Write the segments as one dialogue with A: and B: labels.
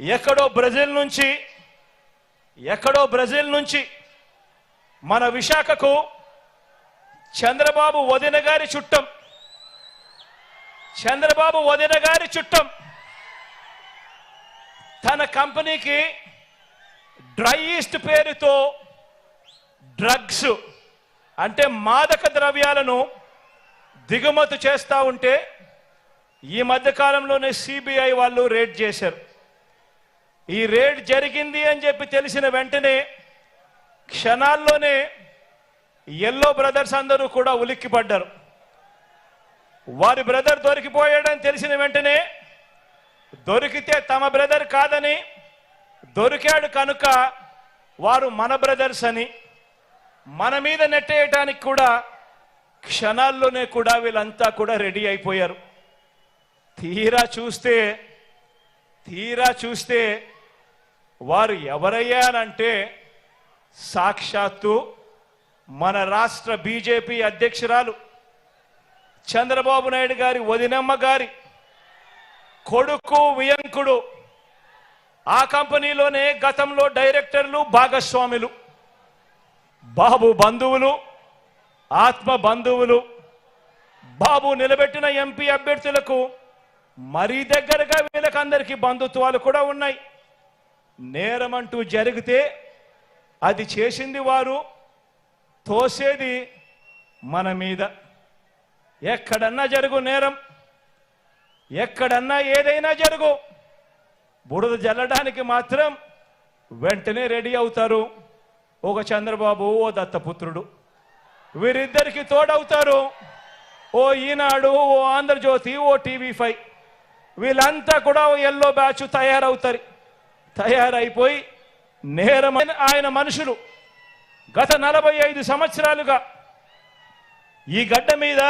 A: ఎక్కడో బ్రెజిల్ నుంచి ఎక్కడో బ్రెజిల్ నుంచి మన విశాఖకు చంద్రబాబు వదిన గారి చుట్టం చంద్రబాబు వదిన గారి చుట్టం తన కంపెనీకి డ్రై ఈస్ట్ పేరుతో డ్రగ్స్ అంటే మాదక ద్రవ్యాలను దిగుమతి చేస్తూ ఉంటే ఈ మధ్యకాలంలోనే సిబిఐ వాళ్ళు రేట్ చేశారు. ఈ రేడ్ జరిగింది అని చెప్పి తెలిసిన వెంటనే క్షణాల్లోనే ఎల్లో బ్రదర్స్ అందరూ కూడా ఉలిక్కిపడ్డారు. వారి బ్రదర్ దొరికిపోయాడని తెలిసిన వెంటనే దొరికితే తమ బ్రదర్ కాదని దొరికాడు కనుక వారు మన బ్రదర్స్ అని. మన మీద నెట్టేయటానికి కూడా క్షణాల్లోనే కూడా వీళ్ళంతా కూడా రెడీ అయిపోయారు. తీరా చూస్తే తీరా చూస్తే వారు ఎవరయ్యారంటే సాక్షాత్తు మన రాష్ట్ర బీజేపీ అధ్యక్షురాలు చంద్రబాబు నాయుడు గారి వదినమ్మ గారి కొడుకు వియంకుడు. ఆ కంపెనీలోనే గతంలో డైరెక్టర్లు భాగస్వాములు బాబు బంధువులు ఆత్మ బంధువులు. బాబు నిలబెట్టిన ఎంపీ అభ్యర్థులకు మరీ దగ్గరగా వీళ్ళకందరికీ బంధుత్వాలు కూడా ఉన్నాయి. నేరమంటూ జరిగితే అది చేసింది వారు తోసేది మన మీద. ఎక్కడన్నా జరుగు నేరం ఎక్కడన్నా ఏదైనా జరుగు. బురద జల్లడానికి మాత్రం వెంటనే రెడీ అవుతారు. ఒక చంద్రబాబు ఓ దత్తపుత్రుడు. వీరిద్దరికి తోడవుతారు. ఓ ఈనాడు ఓ ఆంధ్రజ్యోతి ఓ టీవీ ఫైవ్. వీళ్ళంతా కూడా ఎల్లో బ్యాచ్ తయారవుతారు. తయారైపోయి నేరమైన ఆయన మనుషులు గత నలభై ఐదు సంవత్సరాలుగా ఈ గడ్డ మీద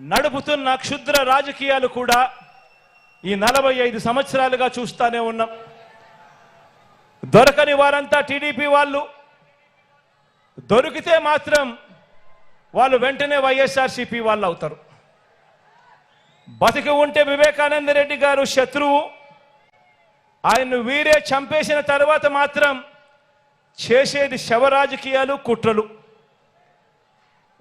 A: నడుపుతున్న క్షుద్ర రాజకీయాలు కూడా ఈ నలభై ఐదు సంవత్సరాలుగా చూస్తానే ఉన్నాం. దొరకని వారంతా టీడీపీ వాళ్ళు దొరికితే మాత్రం వాళ్ళు వెంటనే వైఎస్ఆర్సీపీ వాళ్ళు అవుతారు. బతికి ఉంటే వివేకానంద రెడ్డి గారు శత్రువు. ఆయన్ను వీరే చంపేసిన తర్వాత మాత్రం చేసేది శవ రాజకీయాలు కుట్రలు.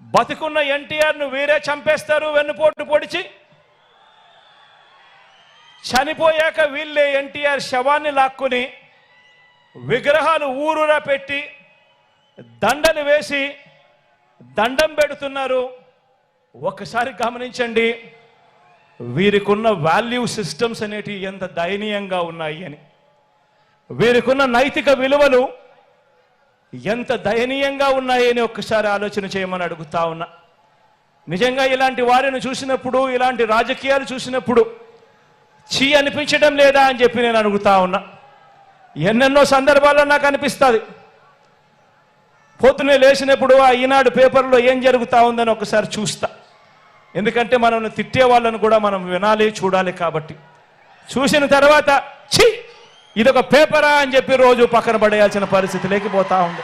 A: బతికున్న ఎన్టీఆర్ను వీరే చంపేస్తారు వెన్నుపోటు పొడిచి. చనిపోయాక వీళ్ళే ఎన్టీఆర్ శవాన్ని లాక్కుని విగ్రహాలు ఊరురా పెట్టి దండలు వేసి దండం పెడుతున్నారు. ఒకసారి గమనించండి. వీరికున్న వాల్యూ సిస్టమ్స్ అనేటివి ఎంత దయనీయంగా ఉన్నాయి అని. వీరికున్న నైతిక విలువలు ఎంత దయనీయంగా ఉన్నాయి అని ఒక్కసారి ఆలోచన చేయమని అడుగుతా ఉన్నా. నిజంగా ఇలాంటి వారిని చూసినప్పుడు ఇలాంటి రాజకీయాలు చూసినప్పుడు చీ అనిపించడం లేదా అని చెప్పి నేను అడుగుతా ఉన్నా. ఎన్నెన్నో సందర్భాల్లో నాకు అనిపిస్తుంది. పొద్దునే లేచినప్పుడు ఆ ఈనాడు పేపర్లో ఏం జరుగుతూ ఉందని ఒకసారి చూస్తా. ఎందుకంటే మనల్ని తిట్టే వాళ్ళను కూడా మనం వినాలి చూడాలి కాబట్టి. చూసిన తర్వాత ఛీ! ఇదొక పేపరా అని చెప్పి రోజు పక్కన పడేయాల్సిన పరిస్థితి లేకపోతా ఉంది.